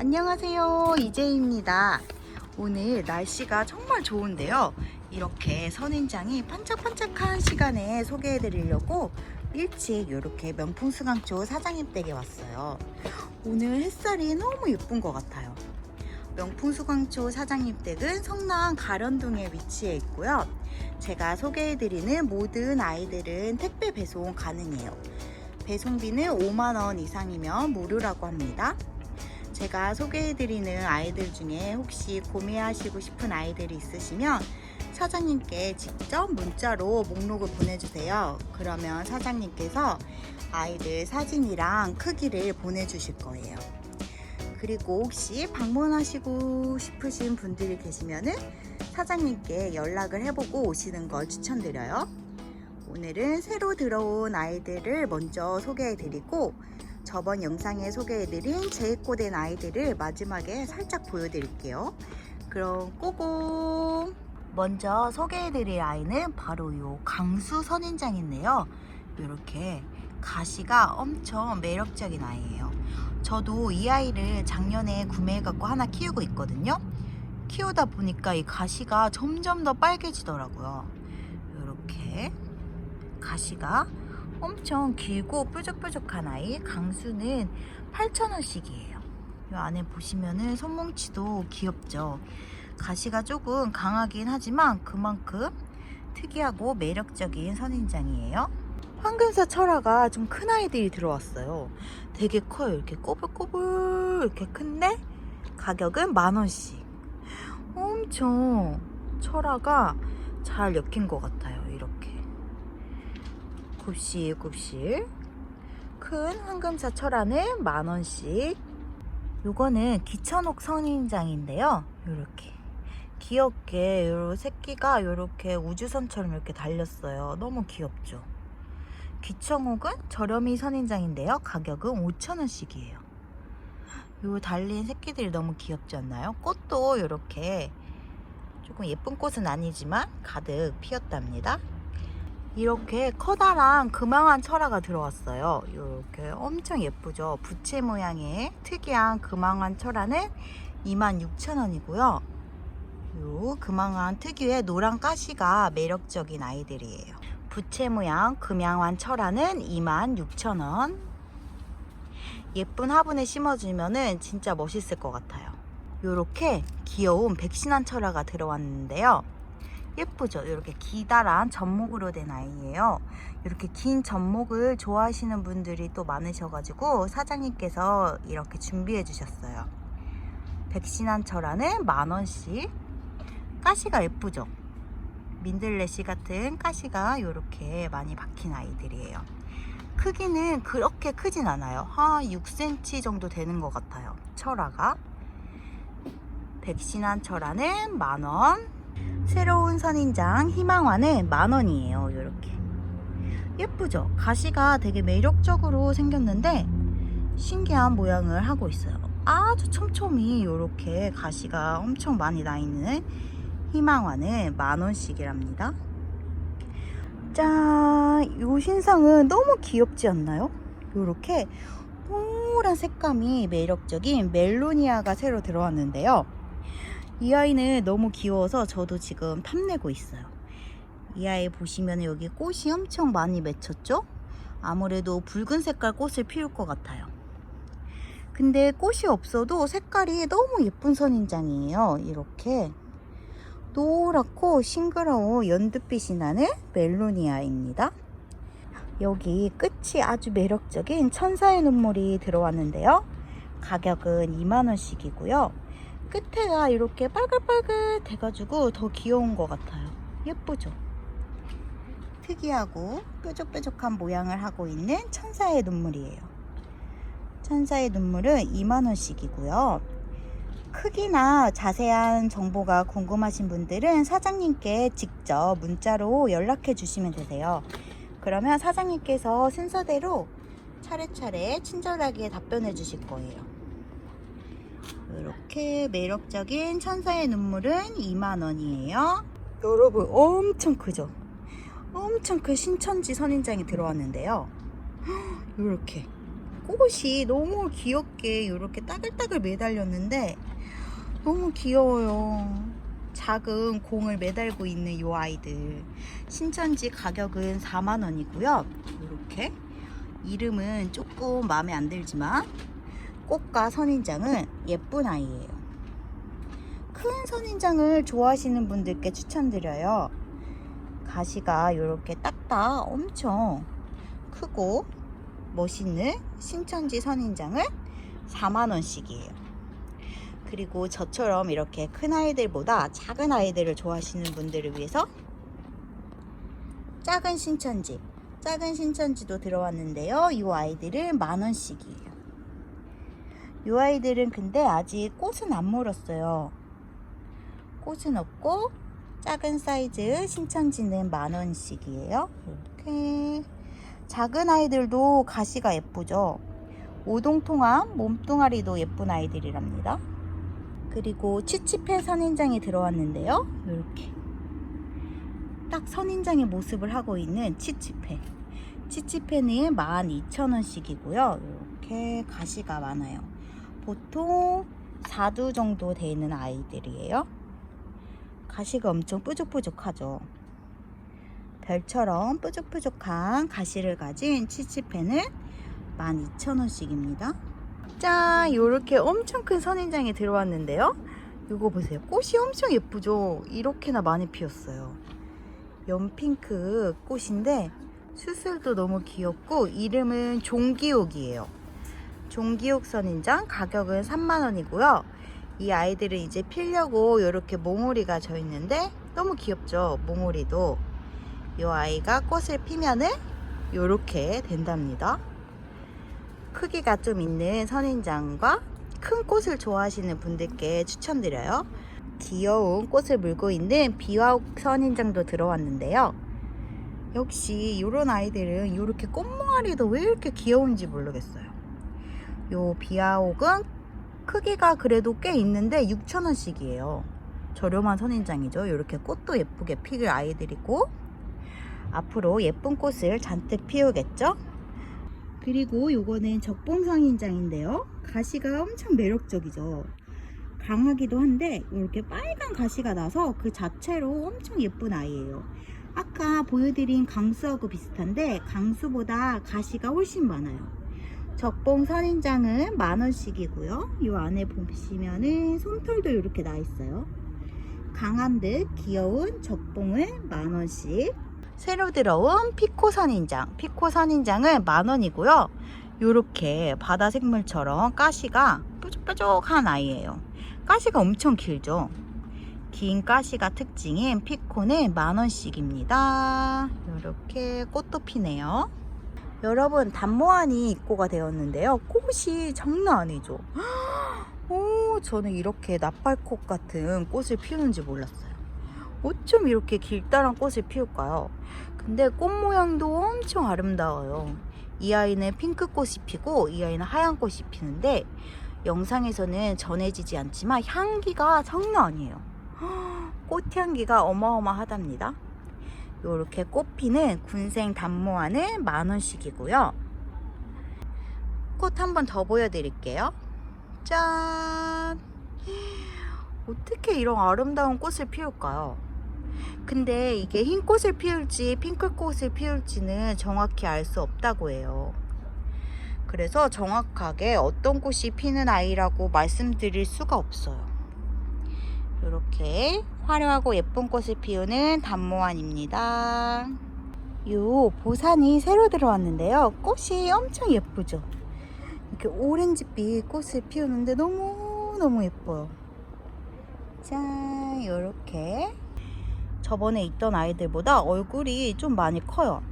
안녕하세요. 이재입니다. 오늘 날씨가 정말 좋은데요. 이렇게 선인장이 반짝반짝한 시간에 소개해 드리려고 일찍 이렇게 명품 수강초 사장님 댁에 왔어요. 오늘 햇살이 너무 예쁜 것 같아요. 명품 수강초 사장님 댁은 성남 가련동에 위치해 있고요. 제가 소개해 드리는 모든 아이들은 택배 배송 가능해요. 배송비는 5만원 이상이면 무료라고 합니다. 제가 소개해드리는 아이들 중에 혹시 구매하시고 싶은 아이들이 있으시면 사장님께 직접 문자로 목록을 보내주세요. 그러면 사장님께서 아이들 사진이랑 크기를 보내주실 거예요. 그리고 혹시 방문하시고 싶으신 분들이 계시면은 사장님께 연락을 해보고 오시는 걸 추천드려요. 오늘은 새로 들어온 아이들을 먼저 소개해드리고 저번 영상에 소개해드린 재입고된 아이들을 마지막에 살짝 보여드릴게요. 그럼 꼬공! 먼저 소개해드릴 아이는 바로 요 강수 선인장인데요. 이렇게 가시가 엄청 매력적인 아이예요. 저도 이 아이를 작년에 구매해갖고 하나 키우고 있거든요. 키우다 보니까 이 가시가 점점 더 빨개지더라고요. 이렇게 가시가 엄청 길고 뾰족뾰족한 아이 강수는 8,000원씩이에요. 이 안에 보시면은 손뭉치도 귀엽죠. 가시가 조금 강하긴 하지만 그만큼 특이하고 매력적인 선인장이에요. 황금사 철화가 좀 큰 아이들이 들어왔어요. 되게 커요. 이렇게 꼬불꼬불 이렇게 큰데 가격은 만 원씩. 엄청 철화가 잘 엮인 것 같아요. 굽실굽실. 큰 황금사 철화는 만원씩. 요거는 기천옥 선인장인데요. 요렇게. 귀엽게 요 새끼가 요렇게 우주선처럼 이렇게 달렸어요. 너무 귀엽죠? 기천옥은 저렴이 선인장인데요. 가격은 5천원씩이에요. 요 달린 새끼들이 너무 귀엽지 않나요? 꽃도 요렇게 조금 예쁜 꽃은 아니지만 가득 피었답니다 이렇게 커다란 금왕한 철화가 들어왔어요. 이렇게 엄청 예쁘죠. 부채 모양의 특이한 금왕한 철화는 26,000원이고요. 요 금왕한 특유의 노란 가시가 매력적인 아이들이에요. 부채 모양 금양환 철화는 26,000원. 예쁜 화분에 심어주면은 진짜 멋있을 것 같아요. 요렇게 귀여운 백신한 철화가 들어왔는데요. 예쁘죠? 이렇게 기다란 접목으로 된 아이예요. 이렇게 긴 접목을 좋아하시는 분들이 또 많으셔가지고 사장님께서 이렇게 준비해 주셨어요. 백신한 철화는 만원씩. 가시가 예쁘죠? 민들레시 같은 가시가 이렇게 많이 박힌 아이들이에요. 크기는 그렇게 크진 않아요. 한 6cm 정도 되는 것 같아요. 철화가. 백신한 철화는 만원. 새로운 선인장 희망화는 만원이에요. 이렇게. 예쁘죠? 가시가 되게 매력적으로 생겼는데 신기한 모양을 하고 있어요. 아주 촘촘히 이렇게 가시가 엄청 많이 나 있는 희망화는 만원씩이랍니다. 짠! 요 신상은 너무 귀엽지 않나요? 이렇게 노란 색감이 매력적인 멜로니아가 새로 들어왔는데요. 이 아이는 너무 귀여워서 저도 지금 탐내고 있어요. 이 아이 보시면 여기 꽃이 엄청 많이 맺혔죠? 아무래도 붉은 색깔 꽃을 피울 것 같아요. 근데 꽃이 없어도 색깔이 너무 예쁜 선인장이에요. 이렇게 노랗고 싱그러운 연두빛이 나는 멜로니아입니다. 여기 끝이 아주 매력적인 천사의 눈물이 들어왔는데요. 가격은 2만원씩이고요. 끝에가 이렇게 빨글빨글 돼가지고 더 귀여운 것 같아요. 예쁘죠? 특이하고 뾰족뾰족한 모양을 하고 있는 천사의 눈물이에요. 천사의 눈물은 2만원씩이고요. 크기나 자세한 정보가 궁금하신 분들은 사장님께 직접 문자로 연락해 주시면 되세요. 그러면 사장님께서 순서대로 차례차례 친절하게 답변해 주실 거예요. 이렇게 매력적인 천사의 눈물은 2만원이에요. 여러분 엄청 크죠? 엄청 큰 신천지 선인장이 들어왔는데요. 이렇게 꽃이 너무 귀엽게 이렇게 따글따글 매달렸는데 너무 귀여워요. 작은 공을 매달고 있는 이 아이들. 신천지 가격은 4만원이고요. 이렇게. 이름은 조금 마음에 안 들지만 꽃과 선인장은 예쁜 아이예요. 큰 선인장을 좋아하시는 분들께 추천드려요. 가시가 이렇게 딱딱 엄청 크고 멋있는 신천지 선인장은 4만원씩이에요. 그리고 저처럼 이렇게 큰 아이들보다 작은 아이들을 좋아하시는 분들을 위해서 작은 신천지, 작은 신천지도 들어왔는데요. 이 아이들은 만원씩이에요. 이 아이들은 근데 아직 꽃은 안 물었어요. 꽃은 없고 작은 사이즈 신천지는 만원씩이에요. 이렇게 작은 아이들도 가시가 예쁘죠. 오동통함 몸뚱아리도 예쁜 아이들이랍니다. 그리고 치치페 선인장이 들어왔는데요. 이렇게 딱 선인장의 모습을 하고 있는 치치페. 치치페는 12,000원씩이고요. 이렇게 가시가 많아요. 보통 4두 정도 되는 아이들이에요. 가시가 엄청 뾰족뾰족하죠. 별처럼 뾰족뾰족한 가시를 가진 치치페는 12,000원씩입니다. 짠! 이렇게 엄청 큰 선인장이 들어왔는데요. 이거 보세요. 꽃이 엄청 예쁘죠? 이렇게나 많이 피었어요. 연핑크 꽃인데 수술도 너무 귀엽고 이름은 종기옥이에요. 종기옥 선인장 가격은 3만원이고요. 이 아이들은 이제 피려고 이렇게 몽우리가 져 있는데 너무 귀엽죠? 몽우리도. 이 아이가 꽃을 피면은 이렇게 된답니다. 크기가 좀 있는 선인장과 큰 꽃을 좋아하시는 분들께 추천드려요. 귀여운 꽃을 물고 있는 비와옥 선인장도 들어왔는데요. 역시 이런 아이들은 이렇게 꽃몽아리도 왜 이렇게 귀여운지 모르겠어요. 요 비와옥은 크기가 그래도 꽤 있는데 6,000원씩이에요. 저렴한 선인장이죠. 이렇게 꽃도 예쁘게 피울 아이들이고 앞으로 예쁜 꽃을 잔뜩 피우겠죠? 그리고 요거는 적봉선인장인데요. 가시가 엄청 매력적이죠. 강하기도 한데 이렇게 빨간 가시가 나서 그 자체로 엄청 예쁜 아이예요. 아까 보여드린 강수하고 비슷한데 강수보다 가시가 훨씬 많아요. 적봉 선인장은 만원씩이고요. 이 안에 보시면은 솜털도 이렇게 나 있어요. 강한 듯 귀여운 적봉은 만원씩. 새로 들어온 피코 선인장. 피코 선인장은 만원이고요. 이렇게 바다 생물처럼 가시가 뾰족뾰족한 아이예요. 가시가 엄청 길죠. 긴 가시가 특징인 피코는 만원씩입니다. 이렇게 꽃도 피네요. 여러분 단모안이 입고가 되었는데요. 꽃이 장난 아니죠. 오, 저는 이렇게 나팔꽃 같은 꽃을 피우는지 몰랐어요. 어쩜 이렇게 길다란 꽃을 피울까요? 근데 꽃 모양도 엄청 아름다워요. 이 아이는 핑크꽃이 피고 이 아이는 하얀 꽃이 피는데 영상에서는 전해지지 않지만 향기가 장난 아니에요. 꽃향기가 어마어마하답니다. 이렇게 꽃피는 군생 단모아는 만원씩이고요. 꽃 한 번 더 보여드릴게요. 짠! 어떻게 이런 아름다운 꽃을 피울까요? 근데 이게 흰 꽃을 피울지 핑크 꽃을 피울지는 정확히 알 수 없다고 해요. 그래서 정확하게 어떤 꽃이 피는 아이라고 말씀드릴 수가 없어요. 이렇게 화려하고 예쁜 꽃을 피우는 단모환입니다. 요 보산이 새로 들어왔는데요. 꽃이 엄청 예쁘죠? 이렇게 오렌지빛 꽃을 피우는데 너무너무 예뻐요. 짠, 이렇게 저번에 있던 아이들보다 얼굴이 좀 많이 커요.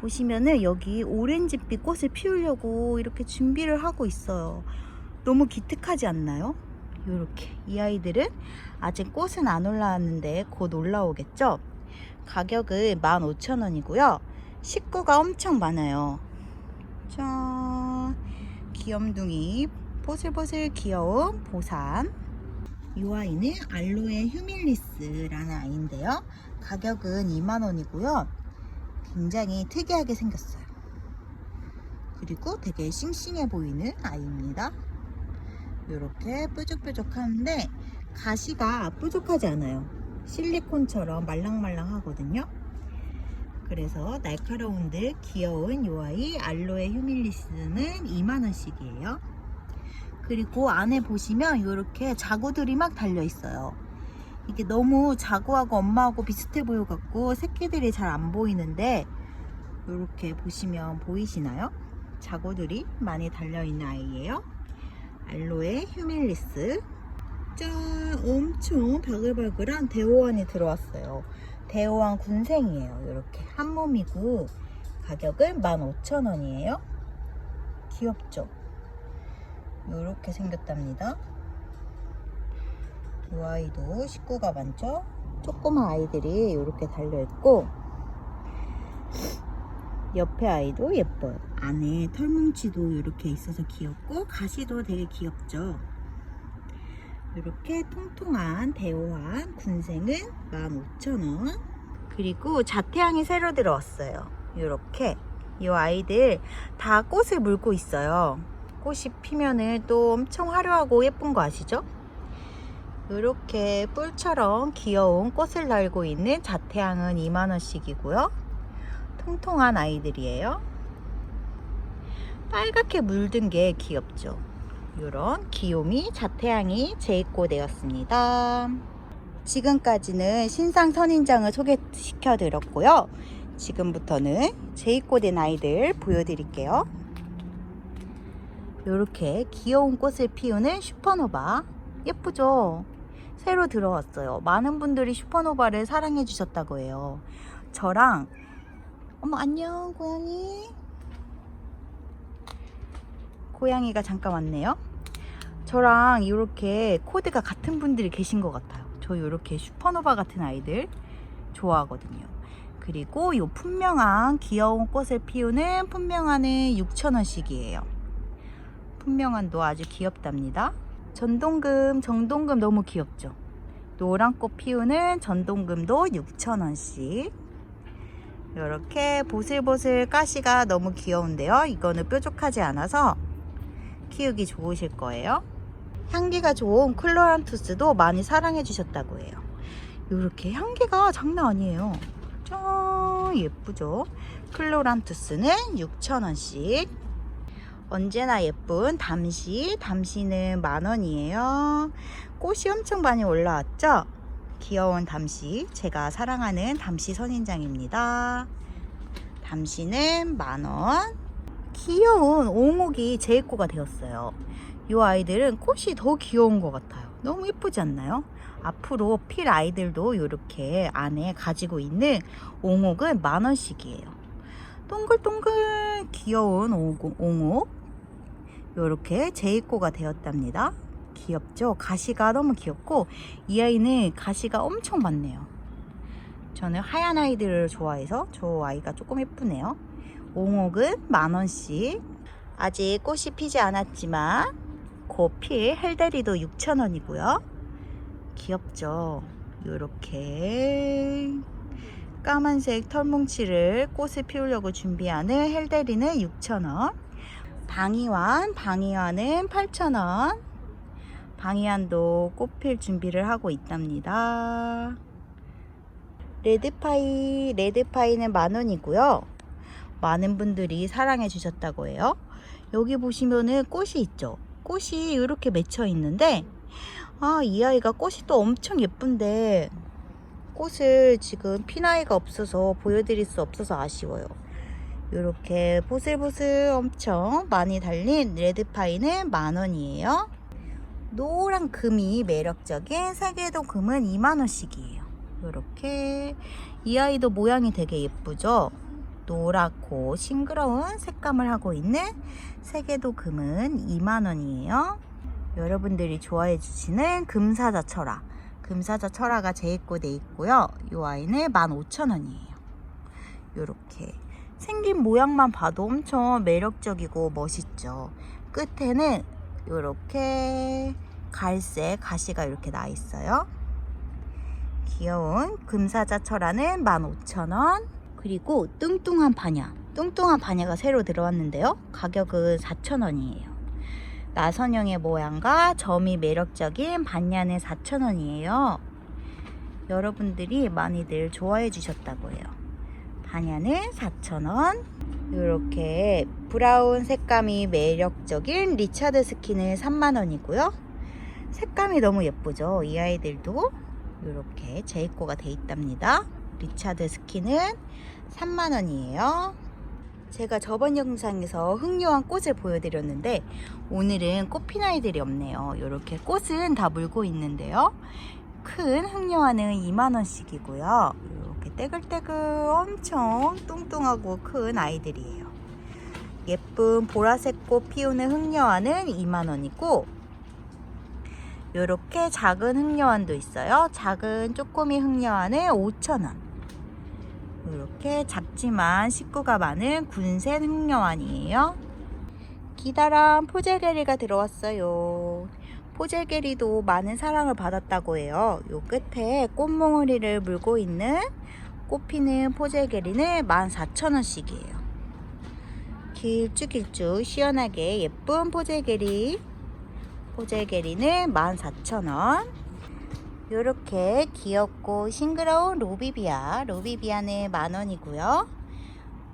보시면은 여기 오렌지빛 꽃을 피우려고 이렇게 준비를 하고 있어요. 너무 기특하지 않나요? 이렇게 이 아이들은 아직 꽃은 안 올라왔는데 곧 올라오겠죠? 가격은 15,000원이고요. 식구가 엄청 많아요. 짠 귀염둥이 보슬보슬 귀여운 보산 이 아이는 알로에 휴밀리스라는 아이인데요. 가격은 2만원이고요. 굉장히 특이하게 생겼어요. 그리고 되게 싱싱해 보이는 아이입니다. 이렇게 뾰족뾰족하는데 가시가 뾰족하지 않아요. 실리콘처럼 말랑말랑하거든요. 그래서 날카로운 듯 귀여운 이 아이 알로에 휴밀리스는 2만원씩이에요. 그리고 안에 보시면 이렇게 자구들이 막 달려 있어요. 이게 너무 자구하고 엄마하고 비슷해 보여갖고 새끼들이 잘 안 보이는데 이렇게 보시면 보이시나요? 자구들이 많이 달려있는 아이예요. 알로에 휴밀리스. 짠! 엄청 바글바글한 대호환이 들어왔어요. 대호환 군생이에요. 이렇게 한 몸이고 가격은 15,000원이에요. 귀엽죠? 이렇게 생겼답니다. 이 아이도 식구가 많죠? 조그만 아이들이 이렇게 달려있고 옆에 아이도 예뻐요. 안에 털뭉치도 이렇게 있어서 귀엽고 가시도 되게 귀엽죠. 이렇게 통통한 대호한 군생은 15,000원. 그리고 자태양이 새로 들어왔어요. 이렇게 이 아이들 다 꽃을 물고 있어요. 꽃이 피면은 또 엄청 화려하고 예쁜 거 아시죠? 이렇게 뿔처럼 귀여운 꽃을 달고 있는 자태양은 2만원씩이고요. 통통한 아이들이에요. 빨갛게 물든 게 귀엽죠. 이런 귀요미 자태양이 재입고되었습니다. 지금까지는 신상 선인장을 소개시켜 드렸고요. 지금부터는 재입고된 아이들 보여드릴게요. 이렇게 귀여운 꽃을 피우는 슈퍼노바 예쁘죠? 새로 들어왔어요. 많은 분들이 슈퍼노바를 사랑해 주셨다고 해요. 저랑 어머 안녕 고양이 고양이가 잠깐 왔네요. 저랑 이렇게 코드가 같은 분들이 계신 것 같아요. 저 이렇게 슈퍼노바 같은 아이들 좋아하거든요. 그리고 이 분명한 귀여운 꽃을 피우는 분명한은 6,000원씩이에요. 분명한도 아주 귀엽답니다. 전동금, 정동금 너무 귀엽죠? 노란 꽃 피우는 전동금도 6,000원씩. 이렇게 보슬보슬 가시가 너무 귀여운데요. 이거는 뾰족하지 않아서 키우기 좋으실 거예요. 향기가 좋은 클로란투스도 많이 사랑해 주셨다고 해요. 이렇게 향기가 장난 아니에요. 짠 예쁘죠? 클로란투스는 6,000원씩. 언제나 예쁜 담시. 담시는 만원이에요. 꽃이 엄청 많이 올라왔죠? 귀여운 담시. 제가 사랑하는 담시 선인장입니다. 담시는 만원. 귀여운 옹옥이 재입고가 되었어요. 이 아이들은 꽃이 더 귀여운 것 같아요. 너무 예쁘지 않나요? 앞으로 필 아이들도 이렇게 안에 가지고 있는 옹옥은 만원씩이에요. 동글동글 귀여운 옹옥. 이렇게 재입고가 되었답니다. 귀엽죠? 가시가 너무 귀엽고 이 아이는 가시가 엄청 많네요. 저는 하얀 아이들을 좋아해서 저 아이가 조금 예쁘네요. 옹옥은 만원씩. 아직 꽃이 피지 않았지만 곧 필 헬데리도 6,000원이고요. 귀엽죠? 이렇게 까만색 털뭉치를 꽃을 피우려고 준비하는 헬데리는 6,000원. 방이완, 방이완은 8,000원. 방이완도 꽃필 준비를 하고 있답니다. 레드파이, 레드파이는 만원이고요. 많은 분들이 사랑해 주셨다고 해요. 여기 보시면은 꽃이 있죠. 꽃이 이렇게 맺혀 있는데, 아, 이 아이가 꽃이 또 엄청 예쁜데, 꽃을 지금 피나이가 없어서 보여드릴 수 없어서 아쉬워요. 이렇게 보슬보슬 엄청 많이 달린 레드파이는 만원이에요. 노란 금이 매력적인 세계도 금은 2만원씩이에요. 이렇게 이 아이도 모양이 되게 예쁘죠? 노랗고 싱그러운 색감을 하고 있는 세계도 금은 2만원이에요. 여러분들이 좋아해 주시는 금사자 철화. 금사자 철화가 재입고돼 있고요. 이 아이는 15,000원이에요. 이렇게 생긴 모양만 봐도 엄청 매력적이고 멋있죠. 끝에는 이렇게 갈색 가시가 이렇게 나 있어요. 귀여운 금사자 철화는 15,000원. 그리고 뚱뚱한 반야. 뚱뚱한 반야가 새로 들어왔는데요. 가격은 4,000원이에요. 나선형의 모양과 점이 매력적인 반야는 4,000원이에요. 여러분들이 많이들 좋아해 주셨다고 해요. 반야는 4,000원. 이렇게 브라운 색감이 매력적인 리차드 스킨은 3만원이고요. 색감이 너무 예쁘죠? 이 아이들도 이렇게 재입고가 돼 있답니다. 리차드 스킨은 3만원이에요. 제가 저번 영상에서 흥룡한 꽃을 보여드렸는데 오늘은 꽃핀 아이들이 없네요. 이렇게 꽃은 다 물고 있는데요. 큰 흥룡화는 2만원씩이고요. 이렇게 떼글떼글 엄청 뚱뚱하고 큰 아이들이에요. 예쁜 보라색 꽃 피우는 흥녀화는 2만원이고 이렇게 작은 흥녀환도 있어요. 작은 쪼꼬미 흥녀환은 5,000원. 이렇게 작지만 식구가 많은 군센 흥녀환이에요. 기다란 포젤게리가 들어왔어요. 포젤게리도 많은 사랑을 받았다고 해요. 요 끝에 꽃몽우리를 물고 있는 꽃피는 포젤게리는 14,000원씩이에요. 길쭉길쭉 시원하게 예쁜 포젤게리 포젤게리는 14,000원 이렇게 귀엽고 싱그러운 로비비아. 로비비아는 만원이고요.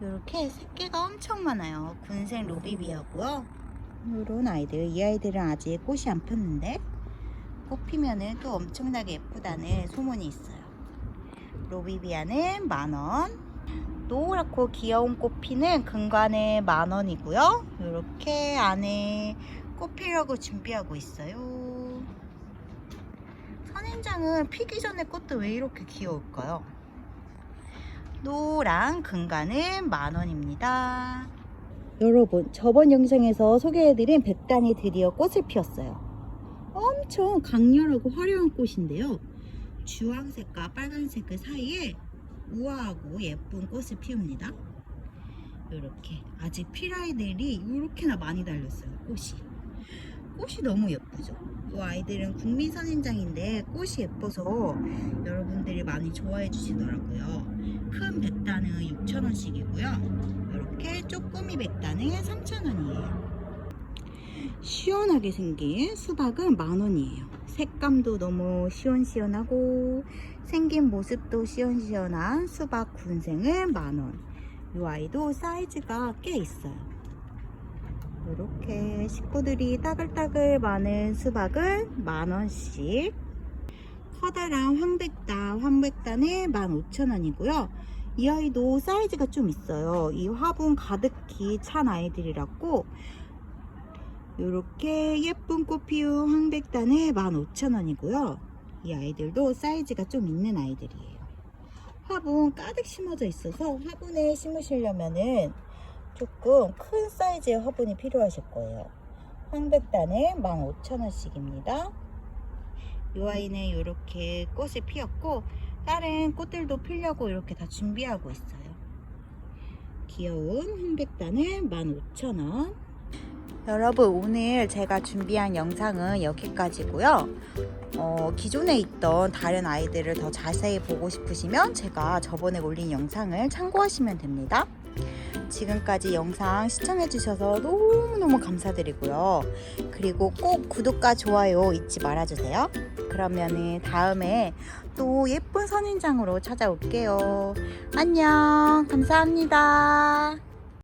이렇게 새끼가 엄청 많아요. 군생 로비비아고요. 이런 아이들 이 아이들은 아직 꽃이 안 폈는데 꽃 피면은 또 엄청나게 예쁘다는 소문이 있어요. 로비비아는 만원. 노랗고 귀여운 꽃피는 근간에 만원이고요. 이렇게 안에 꽃 피려고 준비하고 있어요 선인장은 피기 전에 꽃도 왜 이렇게 귀여울까요 노랑 근간은 만원입니다 여러분 저번 영상에서 소개해드린 백단이 드디어 꽃을 피웠어요 엄청 강렬하고 화려한 꽃인데요 주황색과 빨간색 그 사이에 우아하고 예쁜 꽃을 피웁니다. 이렇게 아직 피라이들이 이렇게나 많이 달렸어요. 꽃이. 꽃이 너무 예쁘죠. 이 아이들은 국민 선인장인데 꽃이 예뻐서 여러분들이 많이 좋아해 주시더라고요. 큰 백단은 6,000원씩이고요. 이렇게 쪼꼬미 백단은 3,000원이에요. 시원하게 생긴 수박은 만원이에요. 색감도 너무 시원시원하고 생긴 모습도 시원시원한 수박 군생은 만원. 이 아이도 사이즈가 꽤 있어요. 이렇게 식구들이 따글따글 많은 수박은 만원씩. 커다란 황백단, 황백단은 15,000원이고요. 이 아이도 사이즈가 좀 있어요. 이 화분 가득히 찬 아이들이라고 이렇게 예쁜 꽃 피운 황백단에 15,000원이고요. 이 아이들도 사이즈가 좀 있는 아이들이에요. 화분 가득 심어져 있어서 화분에 심으시려면은 조금 큰 사이즈의 화분이 필요하실 거예요. 황백단에 15,000원씩입니다. 이 아이는 이렇게 꽃이 피었고 다른 꽃들도 피려고 이렇게 다 준비하고 있어요. 귀여운 황백단은 15,000원. 여러분 오늘 제가 준비한 영상은 여기까지고요. 어, 기존에 있던 다른 아이들을 더 자세히 보고 싶으시면 제가 저번에 올린 영상을 참고하시면 됩니다. 지금까지 영상 시청해주셔서 너무너무 감사드리고요. 그리고 꼭 구독과 좋아요 잊지 말아주세요. 그러면은 다음에 또 예쁜 선인장으로 찾아올게요. 안녕. 감사합니다.